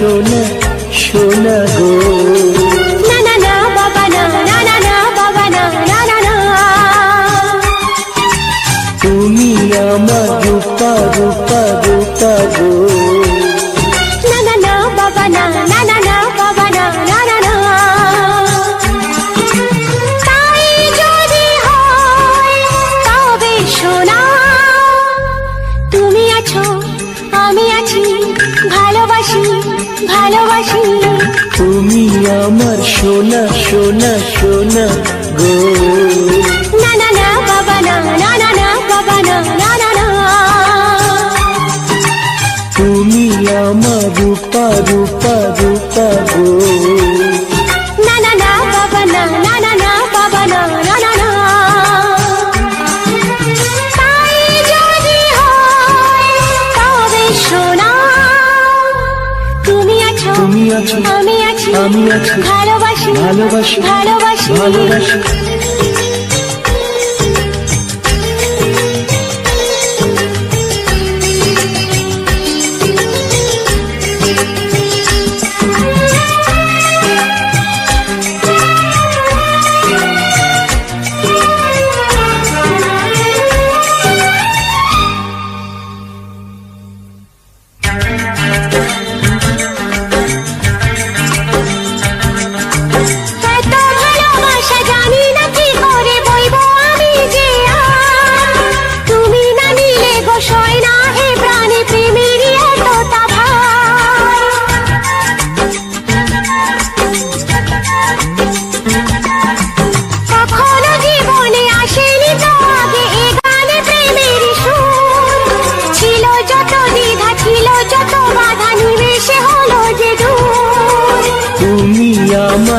সোনা সোনা সোনা গো। না না না বাবা না না না না বাবা না না না না। তুমি আমার রূপা রূপা রূপা গো। ভালোবাসি। তুমি আমার সোনা সোনা সোনা গো। আছো। আমি আছি। আমি আছি। ভালোবাসি। ভালোবাসি। ভালোবাসি।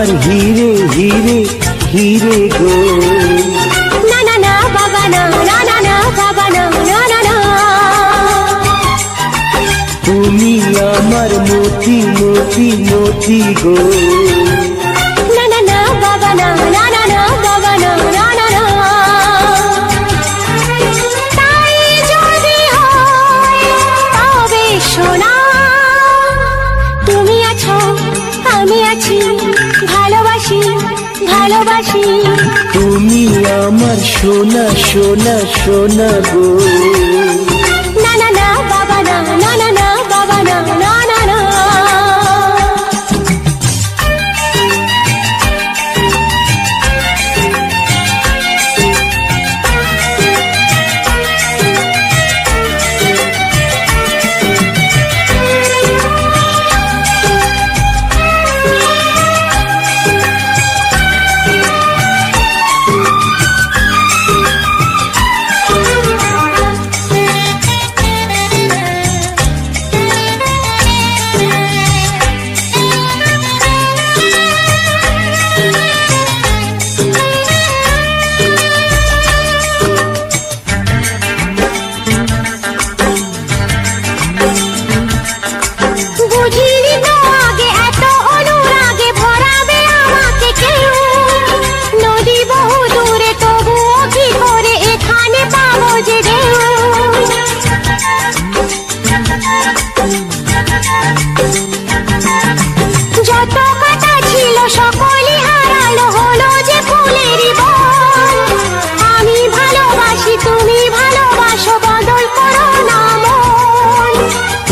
আমার হিরে হিরে হিরে গো। না না না বাবা না না না না বাবা না না না না। তুমি আমার মতি মতি মতি গো। ভালোবাসি। তুমি আমার সোনা সোনা সোনা গো।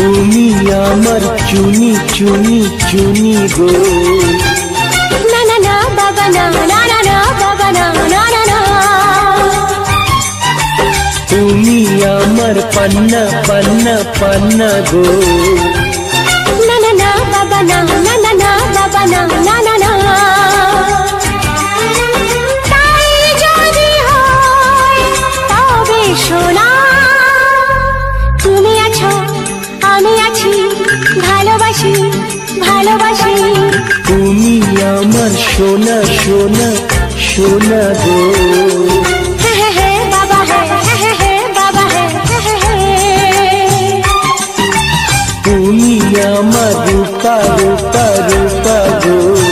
তুমি আমার চুনি চুনি চুনি গো না না না বাবা না না না না বাবা না না না না তুমি আমার পান্না পান্না পান্না গো না না না বাবা না না না না বাবা না না না তুমি আমার সোনা সোনা সোনা গো। তুমি আমার রূপা রূপা রূপা গো।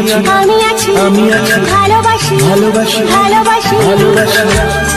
আছি। আমি আছি। আমি আছি। ভালোবাসি। ভালোবাসি। ভালোবাসি। ভালোবাসি।